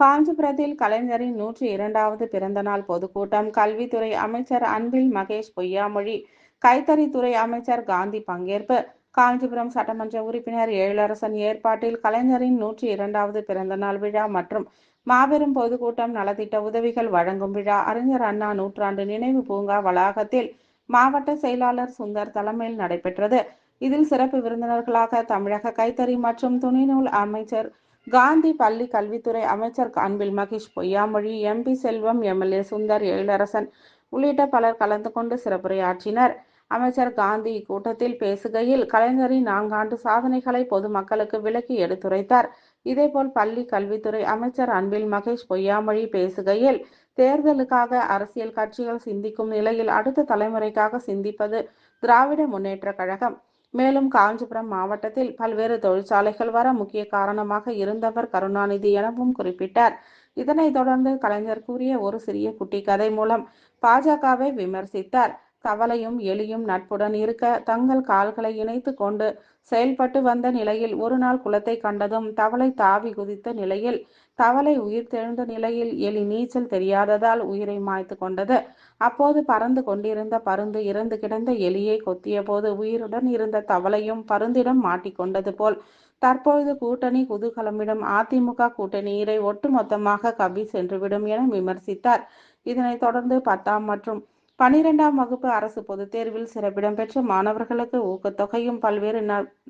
காஞ்சிபுரத்தில் கலைஞரின் நூற்றி இரண்டாவது பிறந்தநாள் பொதுக்கூட்டம். கல்வித்துறை அமைச்சர் அன்பில் மகேஷ் பொய்யாமொழி கைத்தறித்துறை அமைச்சர் காந்தி பங்கேற்பு. காஞ்சிபுரம் சட்டமன்ற உறுப்பினர் எழிலரசன் ஏற்பாட்டில் கலைஞரின் நூற்றி இரண்டாவது பிறந்தநாள் விழா மற்றும் மாபெரும் பொதுக்கூட்டம் நலத்திட்ட உதவிகள் வழங்கும் விழா. அறிஞர் அண்ணா நூற்றாண்டு நினைவு பூங்கா வளாகத்தில் மாவட்ட செயலாளர் சுந்தர் தலைமையில் நடைபெற்றது. இதில் சிறப்பு விருந்தினர்களாக தமிழக கைத்தறி மற்றும் துணிநூல் அமைச்சர் காந்தி பள்ளி கல்வித்துறை அமைச்சர் அன்பில் மகேஷ் பொய்யாமொழி எம்பி செல்வம் எம்எல்ஏ சுந்தர் எழிலரசன் உள்ளிட்ட பலர் கலந்து கொண்டு சிறப்புரையாற்றினர். அமைச்சர் காந்தி இக்கூட்டத்தில் பேசுகையில் கலைஞரின் நான்காண்டு சாதனைகளை பொதுமக்களுக்கு விளக்கி எடுத்துரைத்தார். இதேபோல் பள்ளி கல்வித்துறை அமைச்சர் அன்பில் மகேஷ் பொய்யாமொழி பேசுகையில் தேர்தலுக்காக அரசியல் கட்சிகள் சிந்திக்கும் நிலையில் அடுத்த தலைமுறைக்காக சிந்திப்பது திராவிட முன்னேற்ற கழகம். மேலும் காஞ்சிபுரம் மாவட்டத்தில் பல்வேறு தொழிற்சாலைகள் வர முக்கிய காரணமாக இருந்தவர் கருணாநிதி எனவும் குறிப்பிட்டார். இதனைத் தொடர்ந்து கலைஞர் கூறிய ஒரு சிறிய குட்டி கதை மூலம் பாஜகவை விமர்சித்தார். தவளையும் எலியும் நட்புடன் இருக்க தங்கள் கால்களை இணைத்து கொண்டு செயல்பட்டு வந்த நிலையில் ஒரு நாள் குளத்தை கண்டதும் தவளை தாவி குதித்த நிலையில் தவளை உயிர் தெழுந்த நிலையில் எலி நீச்சல் தெரியாததால் உயிரை மாய்த்து கொண்டது. அப்போது பறந்து கொண்டிருந்த பருந்து இறந்து கிடந்த எலியை கொத்திய போது உயிருடன் இருந்த தவளையும் பருந்திடம் மாட்டிக்கொண்டது போல் தற்பொழுது கூட்டணி குதூகலமிடம் அதிமுக கூட்டணியரை ஒட்டுமொத்தமாக கவி சென்றுவிடும் என விமர்சித்தார். இதனைத் தொடர்ந்து பத்தாம் மற்றும் பனிரெண்டாம் வகுப்பு அரசு பொதுத் தேர்வில் சிறப்பிடம் பெற்ற மாணவர்களுக்கு ஊக்கத்தொகையும் பல்வேறு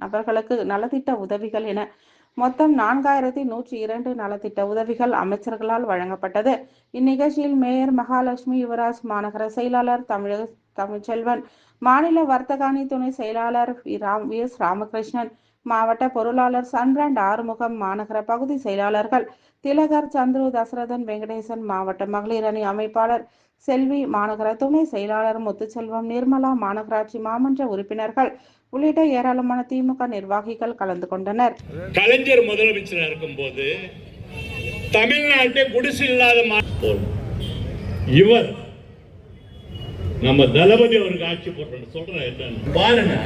நபர்களுக்கு நலத்திட்ட உதவிகள் என மொத்தம் நான்காயிரத்தி நூற்றி இரண்டு நலத்திட்ட உதவிகள் அமைச்சர்களால் வழங்கப்பட்டது. இந்நிகழ்ச்சியில் மேயர் மகாலட்சுமி யுவராஜ் மாநகர செயலாளர் தமிழக தமிழ்ச்செல்வன் மாநில வர்த்தகாணி துணை செயலாளர் வி. எஸ். ராமகிருஷ்ணன் மாவட்ட பொருளாளர் சன்பிராண்ட் ஆறுமுகம் மாநகர பகுதி செயலாளர்கள் திலகர் சந்துரு தசரதன் வெங்கடேசன் மாவட்ட மகளிர் அணி அமைப்பாளர் செல்வி மாநகர துணை செயலாளர் முத்துச்செல்வம் நிர்மலா மாநகராட்சி மாமன்ற உறுப்பினர்கள் உள்ளிட்ட ஏராளமான திமுக நிர்வாகிகள் கலந்து கொண்டனர். கலைஞர் முதலமைச்சராக இருக்கும்போது தமிழ்நாட்டை குடிசு இல்லாத இவர் நம்ம தளபதி அவருக்கு ஆட்சி போட்டு சொல்றேன். என்னன்னு பாருங்க.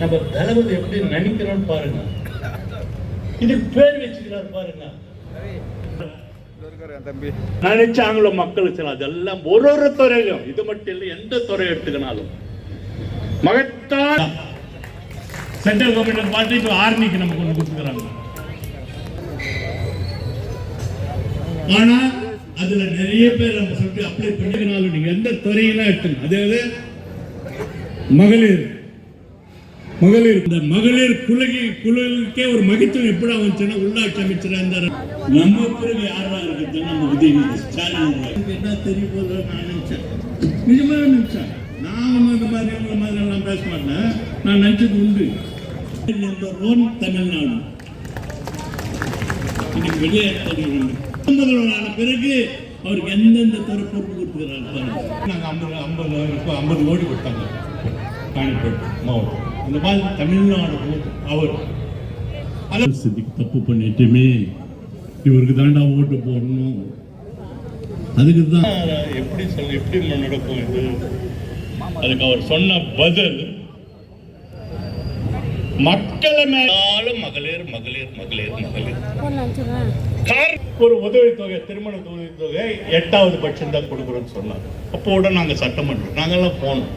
நம்ம தளபதி எப்படி நினைக்கிறோம்னு பாருங்க. இதுக்கு பேர் வச்சுக்கிறார் பாருங்க. நினைச்சாங்களோ மக்கள் சில அதெல்லாம் ஒரு ஒரு துறையிலும். இது மட்டும் இல்லை எந்த துறை எடுத்துக்கினாலும். மகத்தான் சென்ட்ரல் கவர்மெண்ட் பார்த்து இப்போ ஆர்மிக்கு நமக்கு ஒன்று கொடுத்துக்கிறாங்க ஆனா அதுல நிறைய பேர் நம்ம சொல்லிட்டு அப்ளை பண்ணிக்கினாலும் நீங்க எந்த துறையெல்லாம் எடுத்துங்க. அதாவது மகளிர். மகளிர் இந்த மகளிர் குலகி குழுவுக்கே ஒரு மகித்துவம் எப்படி வந்துச்சுன்னா உள்ளாட்சி அமைச்சரா இருந்தாரு. நம்ம பிறகு யாரா இருக்குது நம்ம உதயநிதி ஸ்டாலின் என்ன தெரிய போதும் நான் நினைச்சேன். நிஜமா நினைச்சேன். நான் ஒன்றும் இந்த மாதிரி இவங்க மாதிரி எல்லாம் பேச மாட்டேன். நான் நினைச்சது உண்டு. Number one Tamil Nadu. இன்னைக்கு வெளியேற்ற முதல்வரான பிறகு அவருக்கு எந்தெந்த துறை பொறுப்பு கொடுத்துக்கிறாங்க நாங்கள் ஐம்பது ஐம்பது ஐம்பது கோடி கொடுத்தாங்க காணிப்பட்டு மாவட்டம். இந்த மாதிரி தமிழ்நாடு அவர். அதான் தப்பு பண்ணிட்டுமே. இவருக்கு தாண்டா ஓட்டு போடணும். அதுக்கு தான் எப்படி சொல்ல எப்படி நடக்கும் இது? அதுக்கு அவர் சொன்ன பதில் மக்களை மேலும் மகளிர் மகளிர் மகளிர் மகளிர். கார்- ஒரு உதவித்தொகை திருமண உதவித்தொகை எட்டாவது பட்சம் தான் கொடுக்குறோம்னு சொன்னார் அப்போ உடனே நாங்கள் சட்டமன்றம் நாங்கெல்லாம் போனோம்.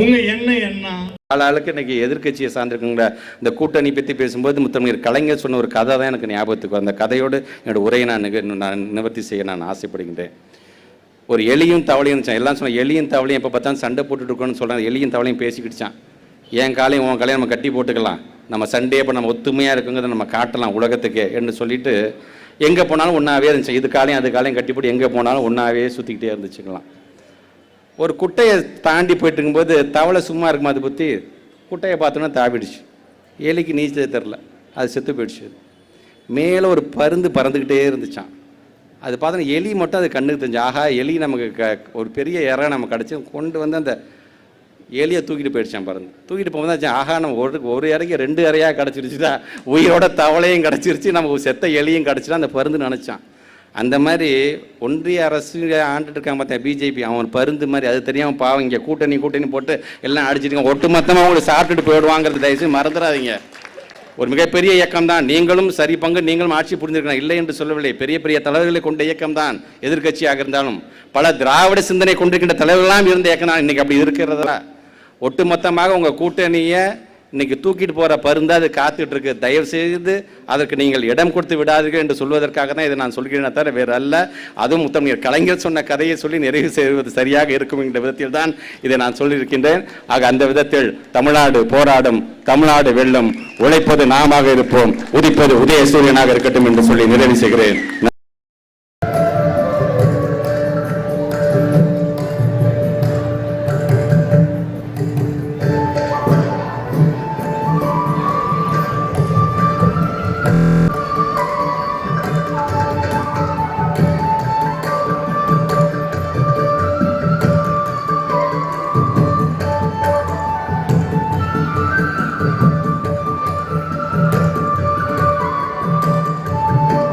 உங்க என்ன என்ன ஆளாளுக்கு இன்னைக்கு எதிர்க்கட்சியை சார்ந்திருக்குங்கிற இந்த கூட்டணி பற்றி பேசும்போது முத்தமிழர் கலைஞர் சொன்ன ஒரு கதை தான் எனக்கு ஞாபகத்துக்கு அந்த கதையோடு என்னோட உரையை நான் நான் நிவர்த்தி செய்ய நான் ஆசைப்படுகின்றேன். ஒரு எலியும் தவளையும் எல்லாம் சொன்ன எலியும் தவளையும் எப்போ பார்த்தாலும் சண்டை போட்டுட்டு இருக்கோன்னு சொல்கிறேன் எலியும் தவளையும் பேசிக்கிட்டுச்சான் என் காலையும் உன் காலையும் நம்ம கட்டி போட்டுக்கலாம். நம்ம சண்டே இப்போ நம்ம ஒத்துமையாக இருக்குங்கிறத நம்ம காட்டலாம் உலகத்துக்கே என்று சொல்லிட்டு எங்கே போனாலும் ஒன்றாவே இருந்துச்சு இது காலையும் அது காலையும் கட்டி போட்டு எங்கே போனாலும் ஒன்றாவே சுற்றிக்கிட்டே இருந்துச்சுக்கலாம் ஒரு குட்டையை தாண்டி போயிட்டு இருக்கும்போது தவளை சும்மா இருக்குமா அதை பற்றி குட்டையை பார்த்தோன்னா தாவிடுச்சு. எலிக்கு நீச்சல் தெரில. அது செத்து போயிடுச்சு. மேலே ஒரு பருந்து பறந்துக்கிட்டே இருந்துச்சான் அது பார்த்தோன்னா எலி மட்டும் அது கண்ணுக்கு தெரிஞ்சு ஆஹா எலி நமக்கு க ஒரு பெரிய இறை நம்ம கிடச்சி கொண்டு வந்து அந்த எலியை தூக்கிட்டு போயிடுச்சான் பறந்து தூக்கிட்டு போகும்போது ஆஹா நம்ம ஒரு ஒரு இறைக்கு ரெண்டு இறையாக கிடச்சிருச்சுதா உயிரோட தவளையும் கிடச்சிருச்சு நமக்கு செத்த எலியும் கிடச்சிட்டா அந்த பருந்து நினச்சான் அந்த மாதிரி ஒன்றிய அரசு ஆண்டுட்டு இருக்காங்க பார்த்தேன் பிஜேபி அவன் பருந்து மாதிரி அது தெரியாமல் பாவம் இங்கே கூட்டணி கூட்டணி போட்டு எல்லாம் அடிச்சிருக்காங்க ஒட்டுமொத்தமாக அவங்களை சாப்பிட்டுட்டு போயிடுவாங்கிறது தயவுசெய்து மறந்துடாதீங்க. ஒரு மிகப்பெரிய இயக்கம் தான் நீங்களும் சரி பங்கு நீங்களும் ஆட்சி புரிஞ்சிருக்கலாம் இல்லை என்று சொல்லவில்லை. பெரிய பெரிய தலைவர்களை கொண்ட இயக்கம் தான் எதிர்க்கட்சியாக இருந்தாலும். பல திராவிட சிந்தனை கொண்டிருக்கின்ற தலைவர்களாம் இருந்த இயக்கம் தான் இன்னைக்கு அப்படி இருக்கிறதா? ஒட்டுமொத்தமாக உங்கள் கூட்டணியை இன்னைக்கு தூக்கிட்டு போற பருந்து அது காத்துட்டு இருக்கு. தயவு செய்து அதற்கு நீங்கள் இடம் கொடுத்து விடாதீர்கள் என்று சொல்வதற்காக தான் இதை நான் சொல்கிறேன் தவிர வேறு அல்ல அதுவும் முத்தமிழர் கலைஞர் சொன்ன கதையை சொல்லி நிறைவு செய்வது சரியாக இருக்கும் என்ற விதத்தில் தான் இதை நான் சொல்லியிருக்கின்றேன். ஆக அந்த விதத்தில் தமிழ்நாடு போராடும் தமிழ்நாடு வெல்லும் உழைப்பது நாமாக இருப்போம் உதிப்பது உதய சூரியனாக இருக்கட்டும் என்று சொல்லி நிறைவு செய்கிறேன்.